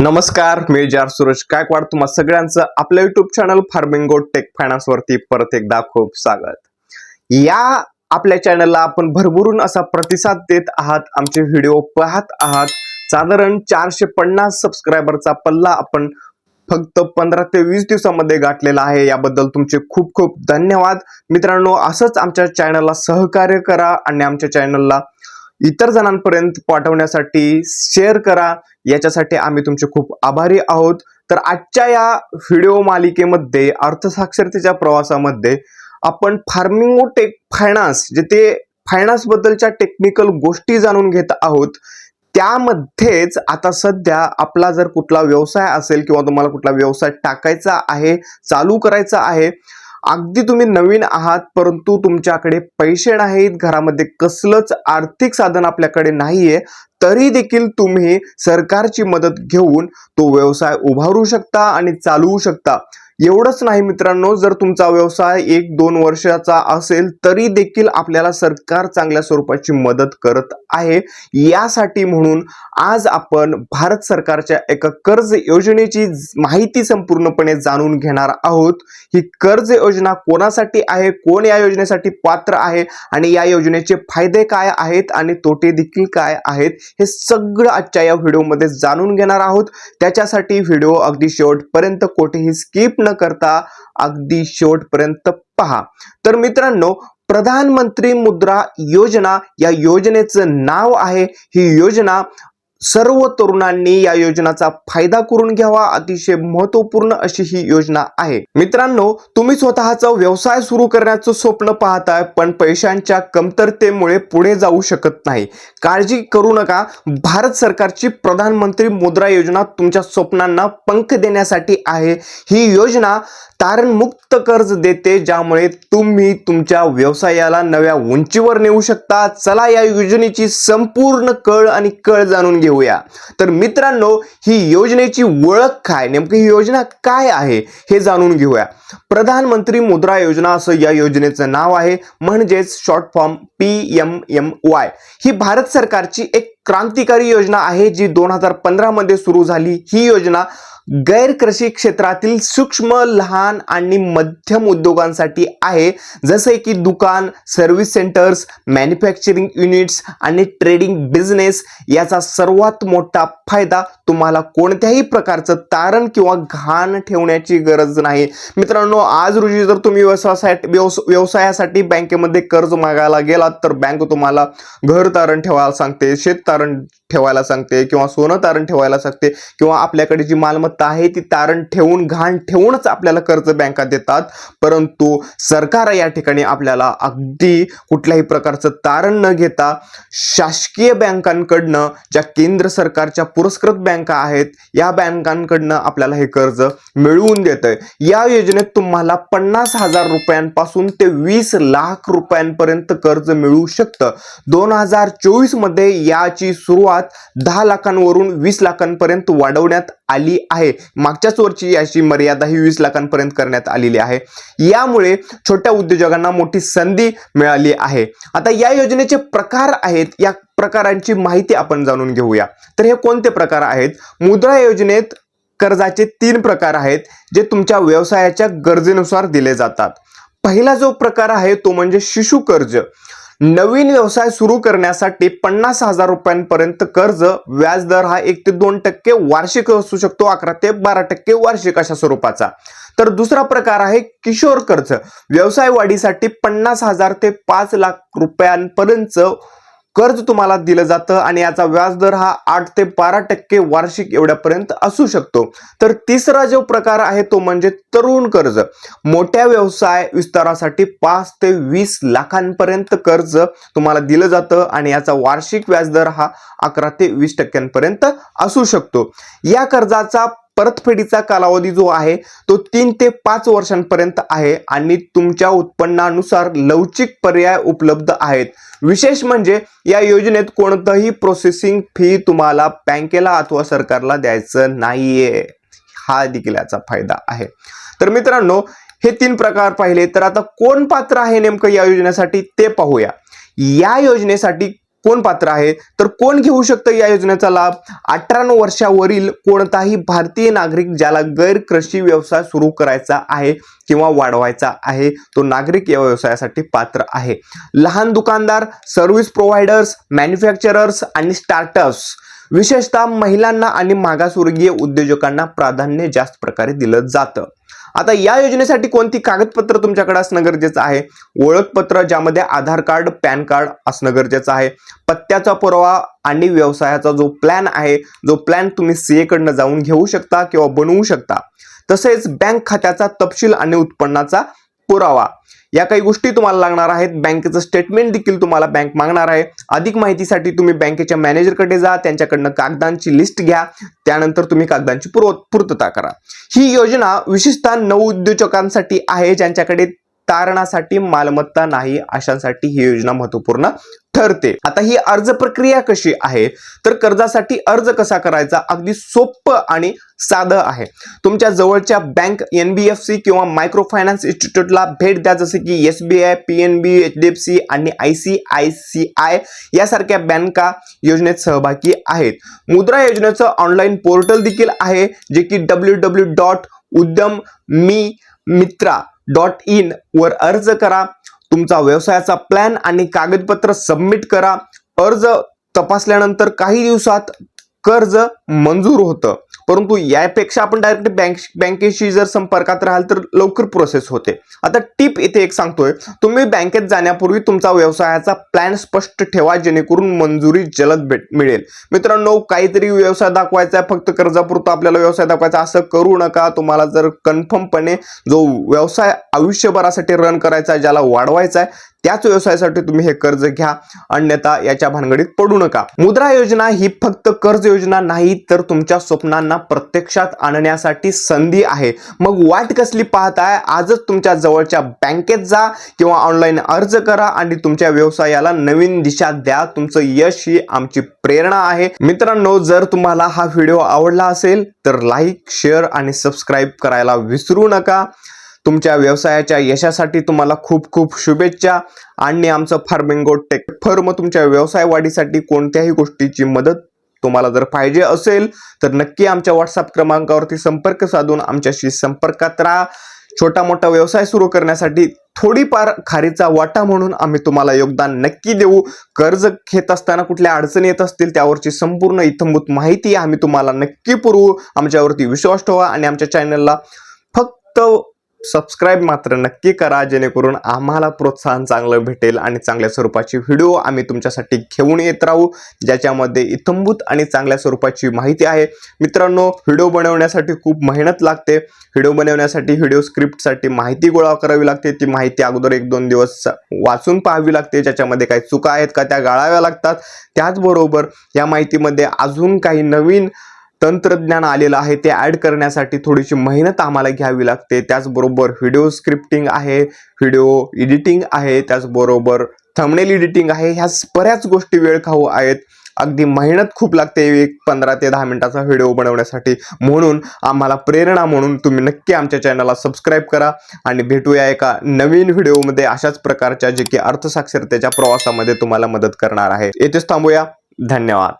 नमस्कार मी जार सुरज गायकवाड. तुम्हा सगळ्यांचं आपल्या YouTube channel farming tech finance वरती परत एकदा खूप स्वागत. या आपल्या चॅनलला आपण भरभरून असा प्रतिसाद देत आहात आमचे व्हिडिओ पाहत आहात. साधारण चारशे पन्नास सबस्क्रायबरचा पल्ला आपण फक्त पंधरा ते वीस दिवसामध्ये गाठलेला आहे. याबद्दल तुमचे खूप खूप धन्यवाद. मित्रांनो असंच आमच्या चॅनलला सहकार्य करा आणि आमच्या चॅनलला इतर जणांपर्यंत पाठवण्यासाठी शेअर करा. याच्यासाठी आम्ही तुमचे खूप आभारी आहोत. तर आजच्या या व्हिडिओ मालिकेमध्ये अर्थसाक्षरतेच्या प्रवासामध्ये आपण फार्मिंग टेक फायनान्स जे ते फायनान्स बद्दलच्या टेक्निकल गोष्टी जाणून घेत आहोत. त्यामध्येच आता सध्या आपला जर कुठला व्यवसाय असेल किंवा तुम्हाला कुठला व्यवसाय टाकायचा आहे चालू करायचा आहे अगदी तुम्ही नवीन आहात परंतु तुमच्याकडे पैसे नाहीत घरामध्ये कसलंच आर्थिक साधन आपल्याकडे नाहीये तरी देखील तुम्ही सरकारची मदत घेऊन तो व्यवसाय उभारू शकता आणि चालवू शकता. एवढंच नाही मित्रांनो जर तुमचा व्यवसाय एक दोन वर्षाचा असेल तरी देखील आपल्याला सरकार चांगल्या स्वरूपाची मदत करत आहे. यासाठी म्हणून आज आपण भारत सरकारच्या एका कर्ज योजनेची माहिती संपूर्णपणे जाणून घेणार आहोत. ही कर्ज योजना कोणासाठी आहे कोण या योजनेसाठी पात्र आहे आणि या योजनेचे फायदे काय आहेत आणि तोटे देखील काय आहेत हे सगळं आजच्या या व्हिडिओमध्ये जाणून घेणार आहोत. त्याच्यासाठी व्हिडिओ अगदी शेवटपर्यंत कोठेही स्किप न करता अगदी शेवटपर्यंत पहा. तर मित्रांनो प्रधानमंत्री मुद्रा योजना या योजनेचं नाव आहे. ही योजना सर्व तरुणांनी या योजनाचा फायदा करून घ्यावा अतिशय महत्त्वपूर्ण अशी ही योजना आहे. मित्रांनो तुम्ही स्वतःचा व्यवसाय सुरू करण्याचं स्वप्न पाहताय पण पैशांच्या कमतरतेमुळे पुढे जाऊ शकत नाही. काळजी करू नका. भारत सरकारची प्रधानमंत्री मुद्रा योजना तुमच्या स्वप्नांना पंख देण्यासाठी आहे. ही योजना तारणमुक्त कर्ज देते ज्यामुळे तुम्ही तुमच्या व्यवसायाला नव्या उंचीवर नेऊ शकता. चला या योजनेची संपूर्ण कळ आणि कळ जाणून घेऊया. तर मित्रांनो ही योजनेची ओळख काय? नेमकी ही योजना काय आहे? हे जाणून घेऊया. प्रधानमंत्री मुद्रा योजना असं या योजनेचं नाव आहे. म्हणजेच short form P M M Y ही भारत सरकारची एक क्रांतिकारी योजना आहे जी दोन हजार पंधरामध्ये सुरू झाली. ही योजना गैर कृषी क्षेत्रातील सूक्ष्म लहान आणि मध्यम उद्योगांसाठी आहे. जसे की दुकान सर्व्हिस सेंटर्स मॅन्युफॅक्चरिंग युनिट्स आणि ट्रेडिंग बिझनेस याचा सर्वात मोठा फायदा तुम्हाला कोणत्याही प्रकारचं तारण किंवा घाण ठेवण्याची गरज नाही. मित्रांनो आज रोजी जर तुम्ही व्यवसायासाठी व्यवस- व्यवसायासाठी बँकेमध्ये कर्ज मागायला गेलात तर बँक तुम्हाला घर तारण ठेवायला सांगते शेत तारण ठेवायला सांगते किंवा सोनं तारण ठेवायला सांगते किंवा आपल्याकडे जी मालमत्ता आहे ती तारण ठेवून घाण ठेवूनच आपल्याला कर्ज बँका देतात. परंतु सरकार या ठिकाणी आपल्याला अगदी कुठल्याही प्रकारचं तारण न घेता शासकीय बँकांकडनं ज्या केंद्र सरकारच्या पुरस्कृत बँका आहेत या बँकांकडनं आपल्याला हे कर्ज मिळवून देत या योजनेत तुम्हाला पन्नास हजार रुपयांपासून ते वीस लाख रुपयांपर्यंत कर्ज मिळू शकतं. दोन हजार चोवीसमध्ये याची सुरुवात दहा लाखांवरून वीस लाखांपर्यंत वाढवण्यात आली आहे. मागच्याच वर्षी याची मर्यादा ही वीस लाखांपर्यंत करण्यात आलेली आहे. यामुळे छोट्या उद्योजकांना मोठी संधी मिळाली आहे. आता या योजनेचे प्रकार आहेत या प्रकारांची माहिती आपण जाणून घेऊया. तर हे कोणते प्रकार आहेत? मुद्रा योजनेत कर्जाचे तीन प्रकार आहेत जे तुमच्या व्यवसायाच्या गरजेनुसार दिले जातात. पहिला जो प्रकार आहे तो म्हणजे शिशु कर्ज. नवीन व्यवसाय सुरू करण्यासाठी पन्नास हजार रुपयांपर्यंत कर्ज व्याजदर हा एक ते दोन टक्के वार्षिक असू शकतो अकरा ते बारा टक्के वार्षिक अशा स्वरूपाचा. तर दुसरा प्रकार आहे किशोर कर्ज. व्यवसाय वाढीसाठी पन्नास हजार ते पाच लाख रुपयांपर्यंत कर्ज तुम्हाला दिलं जातं आणि याचा व्याजदर हा आठ ते बारा टक्के वार्षिक एवढ्यापर्यंत असू शकतो. तर तिसरा जो प्रकार आहे तो म्हणजे तरुण कर्ज. मोठ्या व्यवसाय विस्तारासाठी पाच ते वीस लाखांपर्यंत कर्ज तुम्हाला दिलं जातं आणि याचा वार्षिक व्याजदर हा अकरा ते वीस टक्क्यांपर्यंत असू शकतो. या कर्जाचा परतफेडीचा कालावधी जो आहे तो तीन ते पाच वर्षांपर्यंत आहे आणि तुमच्या उत्पन्नानुसार लवचिक पर्याय उपलब्ध आहेत. विशेष म्हणजे या योजनेत कोणतंही प्रोसेसिंग फी तुम्हाला बँकेला अथवा सरकारला द्यायचं नाहीये. हा देखील याचा फायदा आहे. तर मित्रांनो हे तीन प्रकार पाहिले. तर आता कोण पात्र आहे नेमकं या योजनेसाठी ते पाहूया. या योजनेसाठी कोण पात्र आहे? तर कोण घेऊ शकतं या योजनेचा लाभ? अठरा वर्षावरील कोणताही भारतीय नागरिक ज्याला गैर कृषी व्यवसाय सुरू करायचा आहे किंवा वाढवायचा आहे तो नागरिक या व्यवसायासाठी पात्र आहे. लहान दुकानदार सर्व्हिस प्रोव्हायडर्स मॅन्युफॅक्चरर्स आणि स्टार्टअप्स विशेषतः महिलांना आणि मागासवर्गीय उद्योजकांना प्राधान्य जास्त प्रकारे दिलं जातं. आता या योजनेसाठी कोणती कागदपत्र तुमच्याकडे असणं गरजेचं आहे? ओळखपत्र ज्यामध्ये आधार कार्ड पॅन कार्ड असणं गरजेचं आहे. पत्त्याचा पुरावा आणि व्यवसायाचा जो प्लॅन आहे जो प्लॅन तुम्ही सीए कडनं जाऊन घेऊ शकता किंवा बनवू शकता. तसेच बँक खात्याचा तपशील आणि उत्पन्नाचा पुरावा. या काही गोष्टी तुम्हाला लागणार आहेत. बँकेचं स्टेटमेंट देखील तुम्हाला बँक मागणार आहे. अधिक माहितीसाठी तुम्ही बँकेच्या मॅनेजरकडे जा त्यांच्याकडनं कागदांची लिस्ट घ्या. त्यानंतर तुम्ही कागदांची पूर्व पूर्तता करा. ही योजना विशेषतः नवउद्योजकांसाठी आहे ज्यांच्याकडे तारणासाठी मालमत्ता नाही अशांसाठी ही योजना महत्त्वपूर्ण ठरते. आता ही अर्ज प्रक्रिया कशी आहे? तर कर्जासाठी अर्ज कसा करायचा? अगदी सोपं आणि साधं आहे. तुमच्या जवळच्या bank N B F C किंवा मायक्रो फायनान्स इन्स्टिट्यूटला भेट द्या जसं की S B I P N B H D F C आणि I C I C I यासारख्या बँका योजनेत सहभागी आहेत. मुद्रा योजनेचं ऑनलाईन पोर्टल देखील आहे जे की डब्ल्यू डब्ल्यू डॉट उद्यम मी मित्रा डॉट इन वर अर्ज करा. तुमचा व्यवसायाचा प्लॅन आणि कागदपत्र सबमिट करा. अर्ज तपासल्यानंतर काही दिवसात कर्ज मंजूर होतं. परंतु यापेक्षा आपण डायरेक्ट बँक बँकेशी जर संपर्कात राहाल तर लवकर प्रोसेस होते. आता टिप इथे एक सांगतोय. तुम्ही बँकेत जाण्यापूर्वी तुमचा व्यवसायाचा प्लॅन स्पष्ट ठेवा जेणेकरून मंजुरी जलद भेट मिळेल. मित्रांनो काहीतरी व्यवसाय दाखवायचा आहे फक्त कर्जापुरता आपल्याला व्यवसाय दाखवायचा असं करू नका. तुम्हाला जर कन्फर्मपणे जो व्यवसाय आयुष्यभरासाठी रन करायचा आहे ज्याला वाढवायचा आहे त्याच व्यवसायासाठी तुम्ही हे कर्ज घ्या. अन्यथा याच्या भानगडीत पडू नका. मुद्रा योजना ही फक्त कर्ज योजना नाही तर तुमच्या स्वप्नांना प्रत्यक्षात आणण्यासाठी संधी आहे. मग वाट कसली पाहताय? आजच तुमच्या जवळच्या बँकेत जा किंवा ऑनलाईन अर्ज करा आणि तुमच्या व्यवसायाला नवीन दिशा द्या. तुमचं यश ही आमची प्रेरणा आहे. मित्रांनो जर तुम्हाला हा व्हिडिओ आवडला असेल तर लाईक शेअर आणि सबस्क्राईब करायला विसरू नका. तुमच्या व्यवसायाच्या यशासाठी तुम्हाला खूप खूप शुभेच्छा. आणि आमचं फार्मिंगो टेक फर्म तुमच्या व्यवसाय वाढीसाठी कोणत्याही गोष्टीची मदत तुम्हाला जर पाहिजे असेल तर नक्की आमच्या व्हॉट्सअप क्रमांकावरती संपर्क साधून आमच्याशी संपर्कात राहा. छोटा मोठा व्यवसाय सुरू करण्यासाठी थोडीफार खारीचा वाटा म्हणून आम्ही तुम्हाला योगदान नक्की देऊ. कर्ज घेत असताना कुठल्या अडचणी येत असतील त्यावरची संपूर्ण इथंभूत माहिती आम्ही तुम्हाला नक्की पुरवू. आमच्यावरती विश्वास ठेवा आणि आमच्या चॅनलला फक्त सबस्क्राईब मात्र नक्की करा जेणेकरून आम्हाला प्रोत्साहन चांगलं भेटेल आणि चांगल्या स्वरूपाची व्हिडिओ आम्ही तुमच्यासाठी घेऊन येत राहू ज्याच्यामध्ये इतंभूत आणि चांगल्या स्वरूपाची माहिती आहे. मित्रांनो व्हिडिओ बनवण्यासाठी खूप मेहनत लागते. व्हिडिओ बनवण्यासाठी व्हिडिओ स्क्रिप्टसाठी माहिती गोळा करावी लागते. ती माहिती अगोदर एक दोन दिवस वाचून पाहावी लागते. ज्याच्यामध्ये काही चुका आहेत का त्या गाळाव्या लागतात. त्याचबरोबर या माहितीमध्ये अजून काही नवीन तंत्रज्ञान आलेलं आहे ते ॲड करण्यासाठी थोडीशी मेहनत आम्हाला घ्यावी लागते. त्याचबरोबर व्हिडिओ स्क्रिप्टिंग आहे व्हिडिओ एडिटिंग आहे त्याचबरोबर थंबनेल एडिटिंग आहे. ह्या बऱ्याच गोष्टी वेळ खाऊ आहेत. अगदी मेहनत खूप लागते एक पंधरा ते दहा मिनिटाचा व्हिडिओ बनवण्यासाठी. म्हणून आम्हाला प्रेरणा म्हणून तुम्ही नक्की आमच्या चॅनलला सबस्क्राईब करा आणि भेटूया एका नवीन व्हिडिओमध्ये अशाच प्रकारच्या जे की अर्थसाक्षरतेच्या प्रवासामध्ये तुम्हाला मदत करणार आहे. येथेच थांबूया. धन्यवाद.